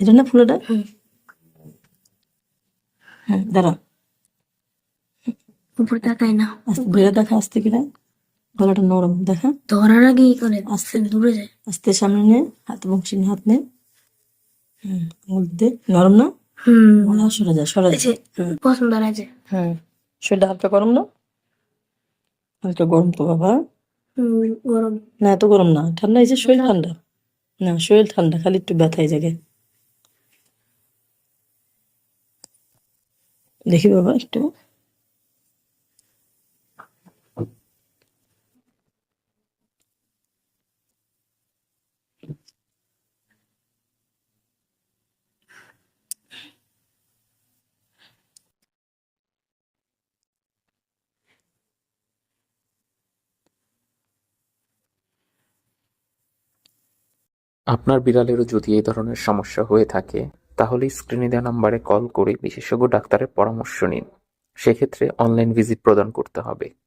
এটা না ফুলোটা। হ্যাঁ দাঁড়া উপর তাকাই না। বেড়ে দেখা আসতে কিনা? গলাটা নরম দেখা। ধরার আগে ই করে আস্তে দূরে যায়। আস্তে সামনে নে হাত এবং সিনে হাত নে। হুম আঙুল দে। নরম না? হুম। না, সরে যা সরে এই যা যে হুম। পছন্দ আছে হুম শরীরটা হালকা গরম না? হালকা গরম তো বাবা। গরম। না এত গরম না। ঠান্ডা এই যে শরীর ঠান্ডা। না শরীর ঠান্ডা খালি একটু ব্যথা এই জায়গায়। দেখি বাবা একটু। আপনার বিড়ালেরও যদি এই ধরনের সমস্যা হয়ে থাকে তাহলে স্ক্রিনে দেওয়া নাম্বারে কল করে বিশেষজ্ঞ ডাক্তারের পরামর্শ নিন। সেক্ষেত্রে অনলাইন ভিজিট প্রদান করতে হবে।